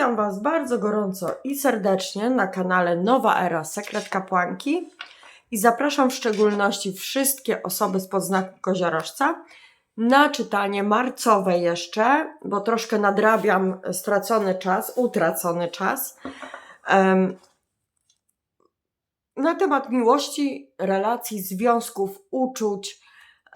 Witam Was bardzo gorąco i serdecznie na kanale Nowa Era Sekret Kapłanki i zapraszam w szczególności wszystkie osoby z podznaku koziorożca na czytanie marcowe jeszcze, bo troszkę nadrabiam stracony czas, utracony czas. na temat miłości, relacji, związków, uczuć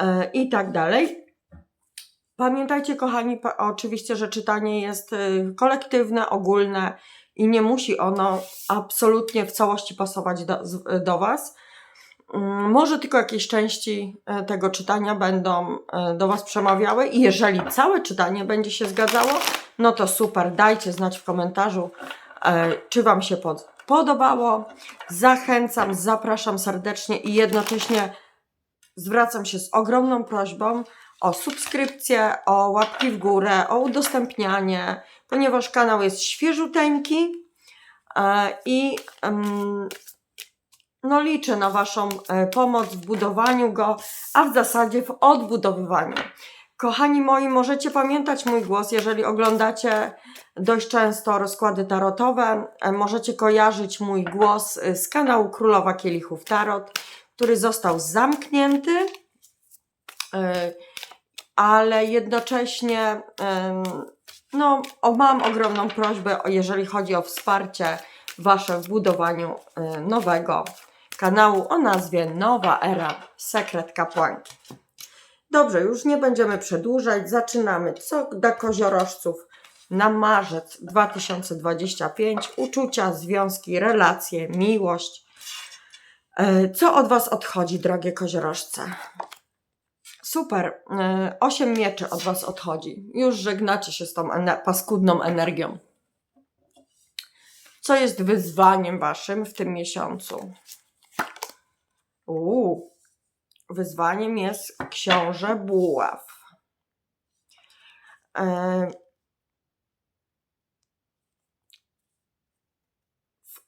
e, i tak. Pamiętajcie, kochani, oczywiście, że czytanie jest y, kolektywne, ogólne i nie musi ono absolutnie w całości pasować do, do Was. Mm, Może tylko jakieś części e, tego czytania będą e, do Was przemawiały i jeżeli całe czytanie będzie się zgadzało, no to super, dajcie znać w komentarzu, e, czy Wam się pod, podobało. Zachęcam, zapraszam serdecznie i jednocześnie zwracam się z ogromną prośbą o subskrypcję, o łapki w górę, o udostępnianie, ponieważ kanał jest świeżuteńki e, i no liczę na Waszą e, pomoc w budowaniu go, a w zasadzie w odbudowywaniu. Kochani moi, możecie pamiętać mój głos, jeżeli oglądacie dość często rozkłady tarotowe. e, Możecie kojarzyć mój głos z kanału Królowa Kielichów Tarot, który został zamknięty, ale jednocześnie no, mam ogromną prośbę, jeżeli chodzi o wsparcie Wasze w budowaniu e, nowego kanału o nazwie Nowa Era Sekret Kapłanki. Dobrze, już nie będziemy przedłużać. Zaczynamy. Co dla koziorożców na marzec 2025? Uczucia, związki, relacje, miłość. E, Co od Was odchodzi, drogie koziorożce? Super. E, Osiem mieczy od Was odchodzi. Już żegnacie się z tą ene- paskudną energią. Co jest wyzwaniem Waszym w tym miesiącu? Uuu, wyzwaniem jest książę buław. E,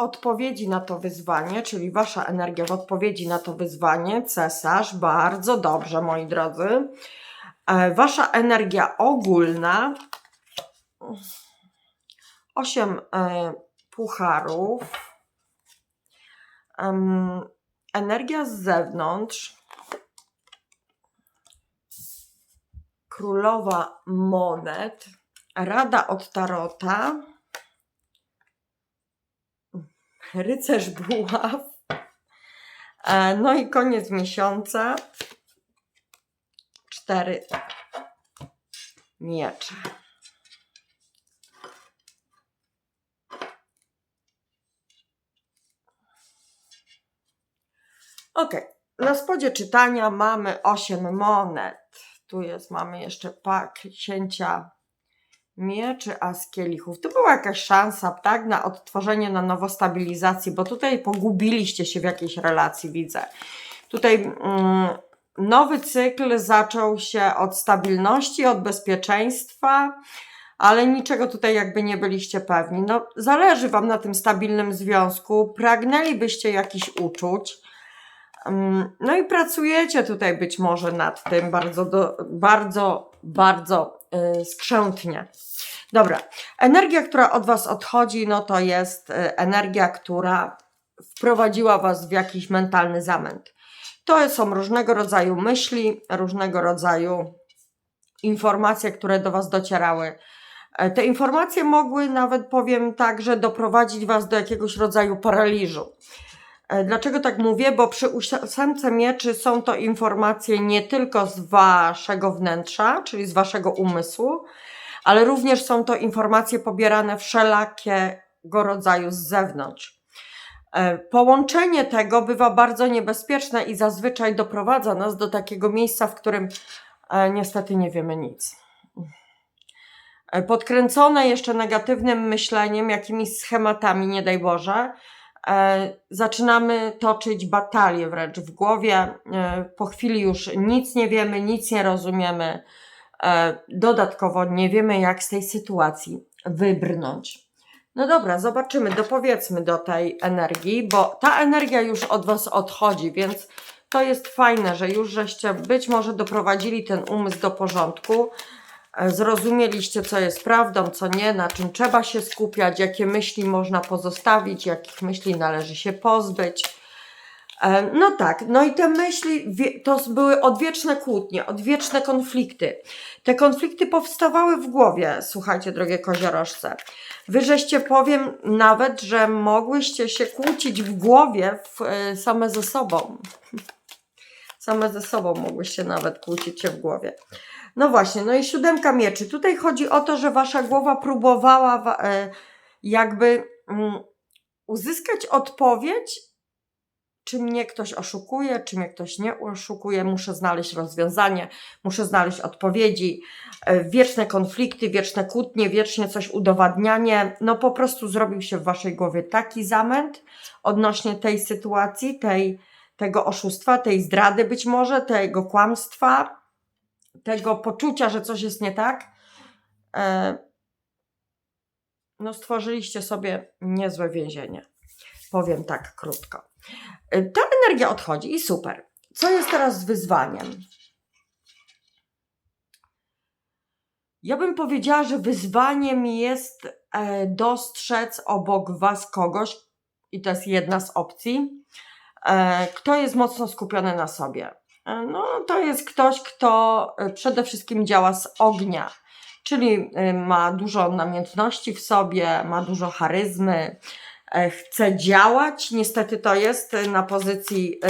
odpowiedzi na to wyzwanie, czyli wasza energia w odpowiedzi na to wyzwanie, cesarz, bardzo dobrze, moi drodzy. E, wasza energia ogólna, osiem e, pucharów, energia z zewnątrz, królowa monet, rada od tarota, rycerz buław, e, no i koniec miesiąca, cztery miecze. Ok, na spodzie czytania mamy 8 monet. Tu jest, mamy jeszcze pak księcia mieczy, a z kielichów. To była jakaś szansa, tak, na odtworzenie, na nowo stabilizację, bo tutaj pogubiliście się w jakiejś relacji, widzę. Tutaj mm, nowy cykl zaczął się od stabilności, od bezpieczeństwa, ale niczego tutaj jakby nie byliście pewni. No, zależy Wam na tym stabilnym związku, pragnęlibyście jakichś uczuć, Mm, No i pracujecie tutaj być może nad tym bardzo, do, bardzo, bardzo yy, skrzętnie. Dobra, energia, która od Was odchodzi, no to jest y, energia, która wprowadziła Was w jakiś mentalny zamęt. To są różnego rodzaju myśli, różnego rodzaju informacje, które do Was docierały. E, Te informacje mogły nawet, powiem tak, że doprowadzić Was do jakiegoś rodzaju paraliżu. E, Dlaczego tak mówię? Bo przy ósemce mieczy są to informacje nie tylko z waszego wnętrza, czyli z waszego umysłu, ale również są to informacje pobierane wszelakiego rodzaju z zewnątrz. E, Połączenie tego bywa bardzo niebezpieczne i zazwyczaj doprowadza nas do takiego miejsca, w którym e, niestety nie wiemy nic. Podkręcone jeszcze negatywnym myśleniem, jakimiś schematami, nie daj Boże, zaczynamy toczyć batalię wręcz w głowie. E, po chwili już nic nie wiemy, nic nie rozumiemy. E, dodatkowo nie wiemy, jak z tej sytuacji wybrnąć. No dobra, zobaczymy, dopowiedzmy do tej energii, bo ta energia już od Was odchodzi, więc to jest fajne, że już żeście być może doprowadzili ten umysł do porządku. E, zrozumieliście, co jest prawdą, co nie, na czym trzeba się skupiać, jakie myśli można pozostawić, jakich myśli należy się pozbyć. E, No tak, no i te myśli to były odwieczne kłótnie, odwieczne konflikty. Te konflikty powstawały w głowie, słuchajcie, drogie koziorożce. Wy żeście powiem nawet, że mogłyście się kłócić w głowie w, e, same ze sobą. Same ze sobą mogłyście nawet kłócić się w głowie. No właśnie, no i siódemka mieczy. Tutaj chodzi o to, że wasza głowa próbowała wa- e, jakby mm, uzyskać odpowiedź, czy mnie ktoś oszukuje, czy mnie ktoś nie oszukuje. Muszę znaleźć rozwiązanie, muszę znaleźć odpowiedzi. E, Wieczne konflikty, wieczne kłótnie, wiecznie coś udowadnianie. No po prostu zrobił się w waszej głowie taki zamęt odnośnie tej sytuacji, tej, tego oszustwa, tej zdrady być może, tego kłamstwa, tego poczucia, że coś jest nie tak. E, No stworzyliście sobie niezłe więzienie. Powiem tak krótko. E, Ta energia odchodzi i super. Co jest teraz z wyzwaniem? Ja bym powiedziała, że wyzwaniem jest e, dostrzec obok Was kogoś, i to jest jedna z opcji, kto jest mocno skupiony na sobie. E, no, to jest ktoś, kto e, przede wszystkim działa z ognia, czyli e, ma dużo namiętności w sobie, ma dużo charyzmy, chce działać. Niestety to jest na pozycji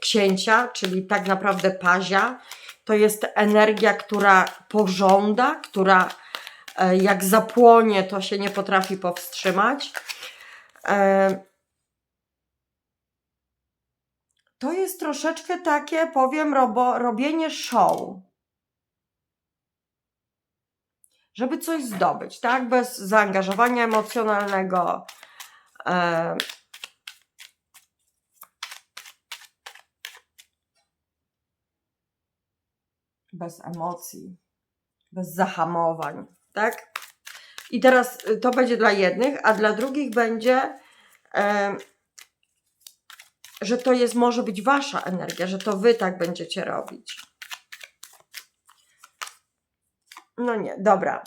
księcia, czyli tak naprawdę pazia. To jest energia, która pożąda, która jak zapłonie, to się nie potrafi powstrzymać. E, To jest troszeczkę takie, powiem, robo, robienie show. Żeby coś zdobyć, tak? Bez zaangażowania emocjonalnego. E, bez emocji, bez zahamowań, tak? I teraz y, to będzie dla jednych, a dla drugich będzie, e, że to jest, może być wasza energia, że to wy tak będziecie robić. No nie, dobra.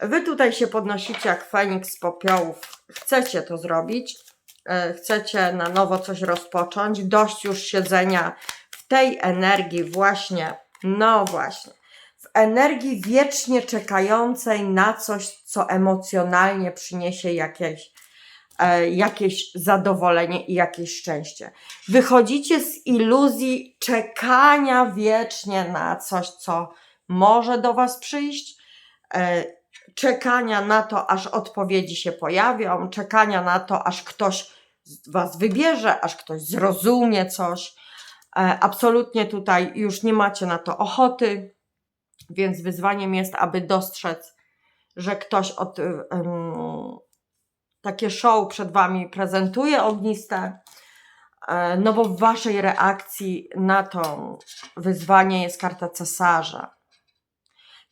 Wy tutaj się podnosicie jak Feniks z popiołów. Chcecie to zrobić. e, Chcecie na nowo coś rozpocząć. Dość już siedzenia w tej energii właśnie. No właśnie. W energii wiecznie czekającej na coś, co emocjonalnie przyniesie jakieś, jakieś zadowolenie i jakieś szczęście. Wychodzicie z iluzji czekania wiecznie na coś, co może do Was przyjść, e, czekania na to, aż odpowiedzi się pojawią, czekania na to, aż ktoś Was wybierze, aż ktoś zrozumie coś. E, Absolutnie tutaj już nie macie na to ochoty, więc wyzwaniem jest, aby dostrzec, że ktoś od, takie show przed Wami prezentuje ogniste, E, No bo w waszej reakcji na to wyzwanie jest karta cesarza.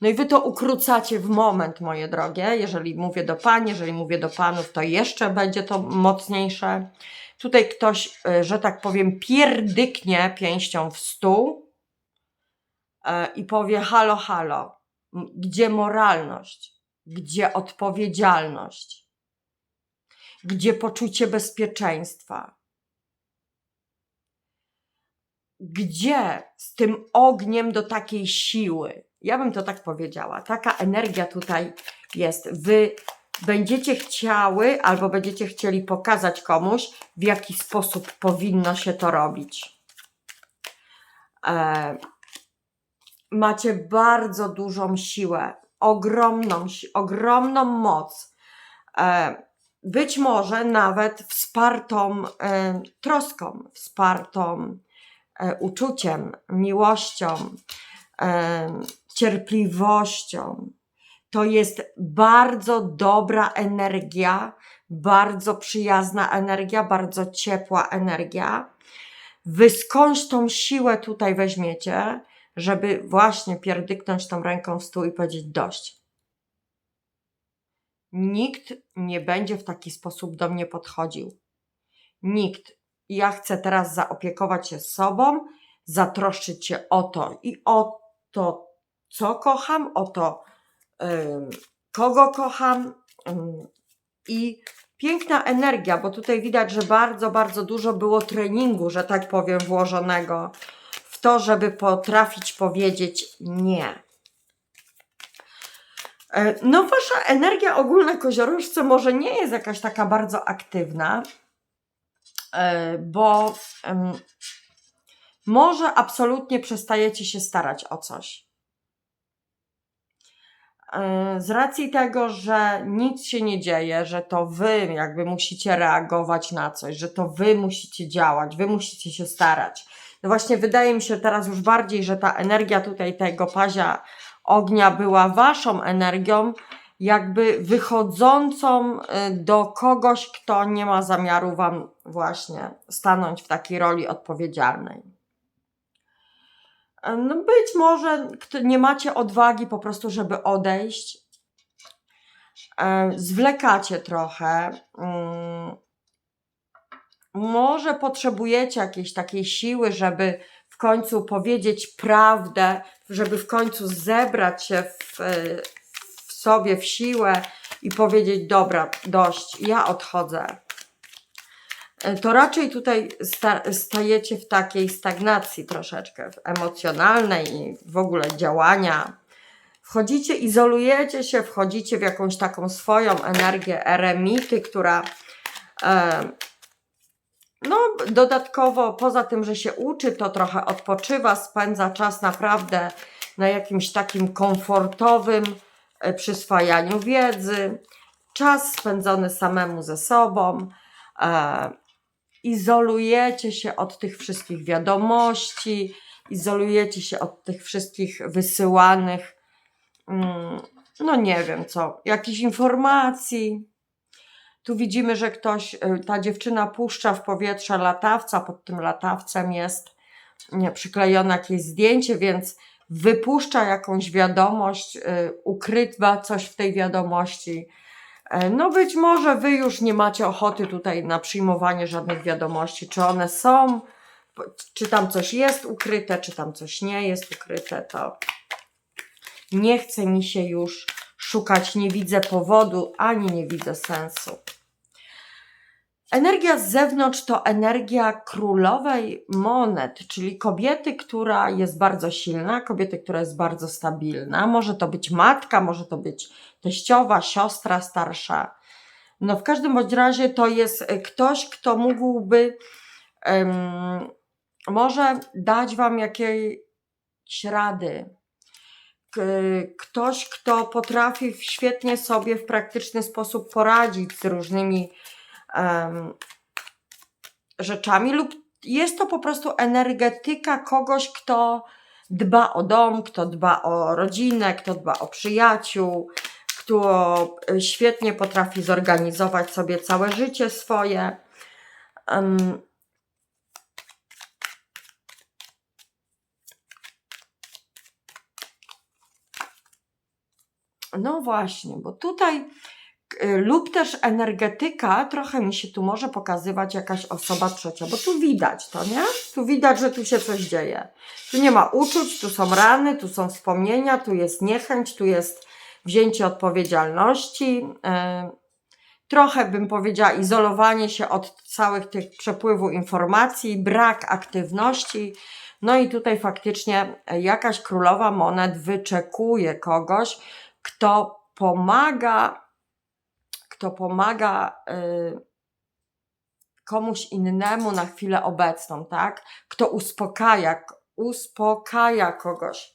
No i wy to ukrócacie w moment, moje drogie. Jeżeli mówię do pań, jeżeli mówię do panów, to jeszcze będzie to mocniejsze. Tutaj ktoś, e, że tak powiem, pierdyknie pięścią w stół e, i powie: Halo, halo, gdzie moralność, gdzie odpowiedzialność, gdzie poczucie bezpieczeństwa? gdzie z tym ogniem do takiej siły? Ja bym to tak powiedziała. Taka energia tutaj jest. Wy będziecie chciały albo będziecie chcieli pokazać komuś, w jaki sposób powinno się to robić. E, macie bardzo dużą siłę, ogromną, ogromną moc. E, być może nawet wspartą e, troską, wspartą e, uczuciem, miłością, e, cierpliwością. To jest bardzo dobra energia, bardzo przyjazna energia, bardzo ciepła energia. Wy skądś tą siłę tutaj weźmiecie, żeby właśnie pierdyknąć tą ręką w stół i powiedzieć dość. Nikt nie będzie w taki sposób do mnie podchodził. Nikt ja chcę teraz zaopiekować się sobą, zatroszczyć się o to i o to, co kocham, o to, ym, kogo kocham ym, i piękna energia, bo tutaj widać, że bardzo, bardzo dużo było treningu, że tak powiem, włożonego w to, żeby potrafić powiedzieć nie. E, No, wasza energia ogólna koziorożce może nie jest jakaś taka bardzo aktywna, e, bo może absolutnie przestajecie się starać o coś. E, Z racji tego, że nic się nie dzieje, że to wy jakby musicie reagować na coś, że to wy musicie działać, wy musicie się starać. No właśnie wydaje mi się teraz już bardziej, że ta energia tutaj tego pazia ognia była waszą energią, jakby wychodzącą y, do kogoś, kto nie ma zamiaru wam właśnie stanąć w takiej roli odpowiedzialnej. E, No być może nie macie odwagi po prostu, żeby odejść. E, Zwlekacie trochę. Mm. Może potrzebujecie jakiejś takiej siły, żeby w końcu powiedzieć prawdę, żeby w końcu zebrać się w, e, w sobie w siłę i powiedzieć: Dobra, dość, ja odchodzę. E, To raczej tutaj sta, stajecie w takiej stagnacji troszeczkę emocjonalnej i w ogóle działania. Wchodzicie, izolujecie się, wchodzicie w jakąś taką swoją energię eremity, która e, no, dodatkowo, poza tym, że się uczy, to trochę odpoczywa, spędza czas naprawdę na jakimś takim komfortowym e, przyswajaniu wiedzy, czas spędzony samemu ze sobą. E, izolujecie się od tych wszystkich wiadomości, izolujecie się od tych wszystkich wysyłanych, mm, no nie wiem co, jakichś informacji. Tu widzimy, że ktoś, y, ta dziewczyna puszcza w powietrze latawca, pod tym latawcem jest przyklejone jakieś zdjęcie, więc wypuszcza jakąś wiadomość, y, ukrywa coś w tej wiadomości. E, No być może wy już nie macie ochoty tutaj na przyjmowanie żadnych wiadomości, czy one są, czy tam coś jest ukryte, czy tam coś nie jest ukryte, to nie chce mi się już szukać, nie widzę powodu, ani nie widzę sensu. Energia z zewnątrz to energia królowej monet, czyli kobiety, która jest bardzo silna, kobiety, która jest bardzo stabilna. Może to być matka, może to być teściowa, siostra starsza. No w każdym bądź razie to jest e, ktoś, kto mógłby em, może dać wam jakieś rady. Ktoś, kto potrafi świetnie sobie w praktyczny sposób poradzić z różnymi em, rzeczami, lub jest to po prostu energetyka kogoś, kto dba o dom, kto dba o rodzinę, kto dba o przyjaciół, kto y, świetnie potrafi zorganizować sobie całe życie swoje. Em, No właśnie, bo tutaj lub też energetyka, trochę mi się tu może pokazywać jakaś osoba trzecia, bo tu widać to, nie? Tu widać, że tu się coś dzieje. Tu nie ma uczuć, tu są rany, tu są wspomnienia, tu jest niechęć, tu jest wzięcie odpowiedzialności. y, Trochę bym powiedziała izolowanie się od całych tych przepływu informacji, brak aktywności. No i tutaj faktycznie jakaś królowa monet wyczekuje kogoś, kto pomaga, kto pomaga y, komuś innemu na chwilę obecną, tak? Kto uspokaja, uspokaja kogoś.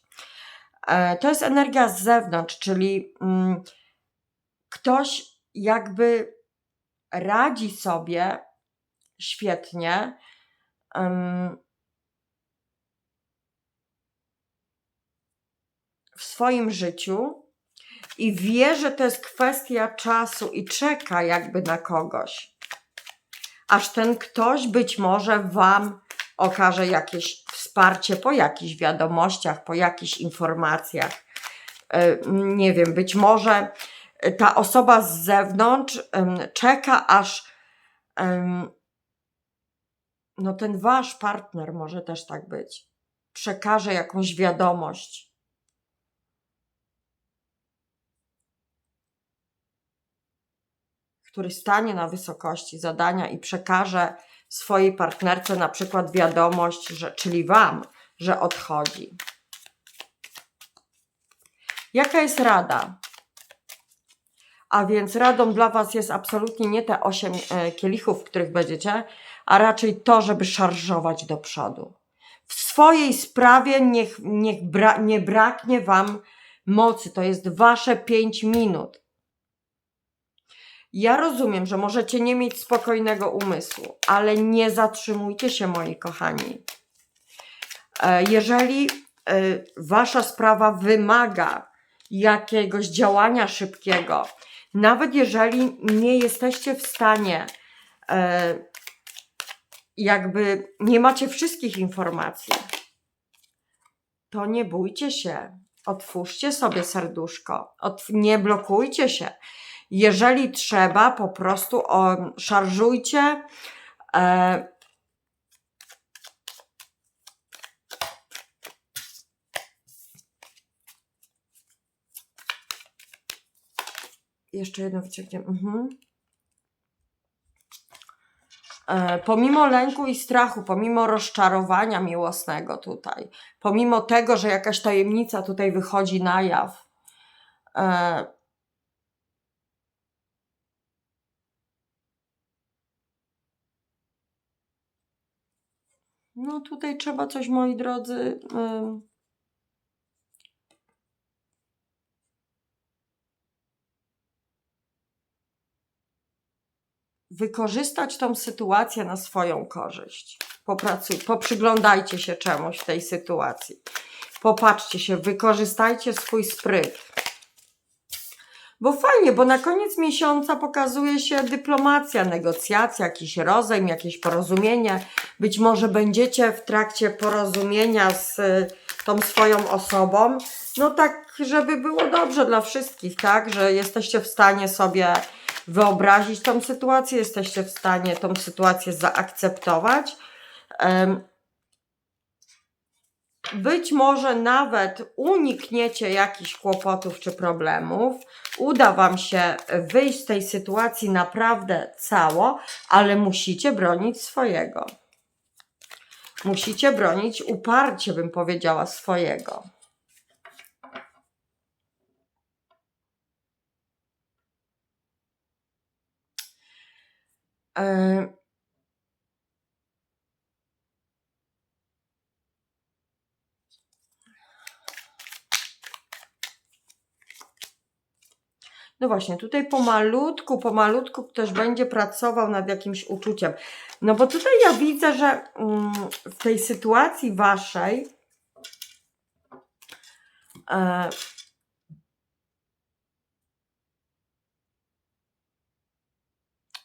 E, To jest energia z zewnątrz, czyli mm, ktoś jakby radzi sobie świetnie. w swoim życiu i wie, że to jest kwestia czasu i czeka jakby na kogoś. Aż ten ktoś być może Wam okaże jakieś wsparcie po jakichś wiadomościach, po jakichś informacjach. E, Nie wiem, być może ta osoba z zewnątrz czeka, aż no ten Wasz partner może też tak być. Przekaże jakąś wiadomość który stanie na wysokości zadania i przekaże swojej partnerce na przykład wiadomość, że, czyli Wam, że odchodzi. Jaka jest rada? A więc radą dla Was jest absolutnie nie te 8 e, kielichów, w których będziecie, a raczej to, żeby szarżować do przodu. W swojej sprawie niech, niech bra, nie braknie Wam mocy. To jest Wasze 5 minut. Ja rozumiem, że możecie nie mieć spokojnego umysłu, ale nie zatrzymujcie się, moi kochani. E, Jeżeli e, Wasza sprawa wymaga jakiegoś działania szybkiego, nawet jeżeli nie jesteście w stanie, e, jakby nie macie wszystkich informacji, to nie bójcie się. Otwórzcie sobie serduszko, nie blokujcie się. Jeżeli trzeba, po prostu o, szarżujcie. E, jeszcze jedno wyciągniemy. Mhm. E, pomimo lęku i strachu, pomimo rozczarowania miłosnego tutaj, pomimo tego, że jakaś tajemnica tutaj wychodzi na jaw, e, no tutaj trzeba coś, moi drodzy, em, wykorzystać tą sytuację na swoją korzyść. Popracuj, poprzyglądajcie się czemuś w tej sytuacji. Popatrzcie się, wykorzystajcie swój spryt. Bo fajnie, bo na koniec miesiąca pokazuje się dyplomacja, negocjacja, jakiś rozejm, jakieś porozumienie. Być może będziecie w trakcie porozumienia z y, tą swoją osobą, no tak, żeby było dobrze dla wszystkich, tak? Że jesteście w stanie sobie wyobrazić tą sytuację, jesteście w stanie tą sytuację zaakceptować. Być może nawet unikniecie jakichś kłopotów czy problemów, uda Wam się wyjść z tej sytuacji naprawdę cało, ale musicie bronić swojego. Musicie bronić uparcie, bym powiedziała, swojego. E, No właśnie, tutaj pomalutku, pomalutku ktoś będzie pracował nad jakimś uczuciem. No bo tutaj ja widzę, że mm, w tej sytuacji waszej e,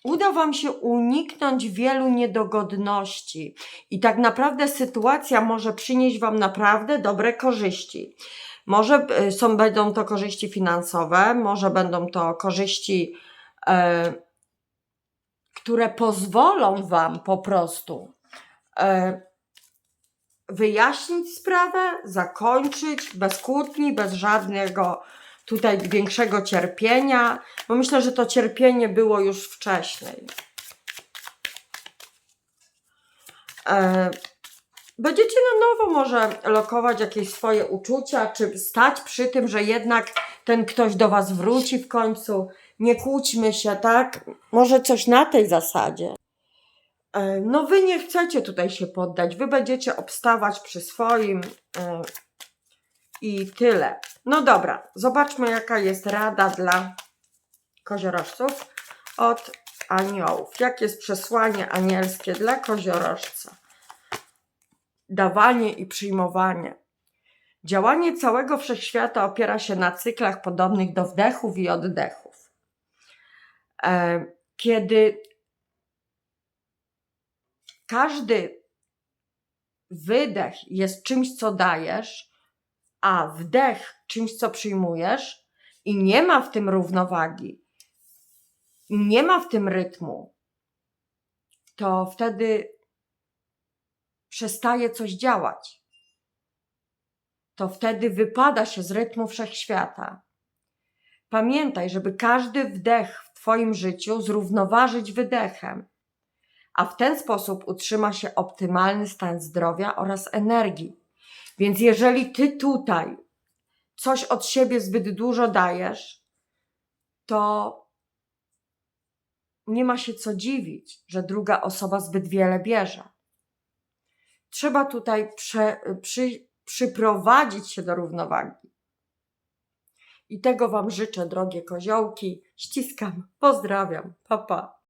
uda Wam się uniknąć wielu niedogodności i tak naprawdę sytuacja może przynieść Wam naprawdę dobre korzyści. Może y, są, będą to korzyści finansowe, może będą to korzyści, e, które pozwolą Wam po prostu e, wyjaśnić sprawę, zakończyć bez kłótni, bez żadnego tutaj większego cierpienia, bo myślę, że to cierpienie było już wcześniej. E, Będziecie na nowo może lokować jakieś swoje uczucia, czy stać przy tym, że jednak ten ktoś do Was wróci w końcu. Nie kłóćmy się, tak? Może coś na tej zasadzie. E, No, Wy nie chcecie tutaj się poddać, Wy będziecie obstawać przy swoim e, i tyle. No dobra, zobaczmy, jaka jest rada dla koziorożców od aniołów. Jakie jest przesłanie anielskie dla koziorożca? Dawanie i przyjmowanie. Działanie całego wszechświata opiera się na cyklach podobnych do wdechów i oddechów. E, Kiedy każdy wydech jest czymś, co dajesz, a wdech czymś, co przyjmujesz, i nie ma w tym równowagi, nie ma w tym rytmu, to wtedy przestaje coś działać. To wtedy wypada się z rytmu wszechświata. Pamiętaj, żeby każdy wdech w Twoim życiu zrównoważyć wydechem, a w ten sposób utrzyma się optymalny stan zdrowia oraz energii. Więc jeżeli Ty tutaj coś od siebie zbyt dużo dajesz, to nie ma się co dziwić, że druga osoba zbyt wiele bierze. Trzeba tutaj prze, przy, przyprowadzić się do równowagi. I tego Wam życzę, drogie koziołki. Ściskam, pozdrawiam, papa. Pa.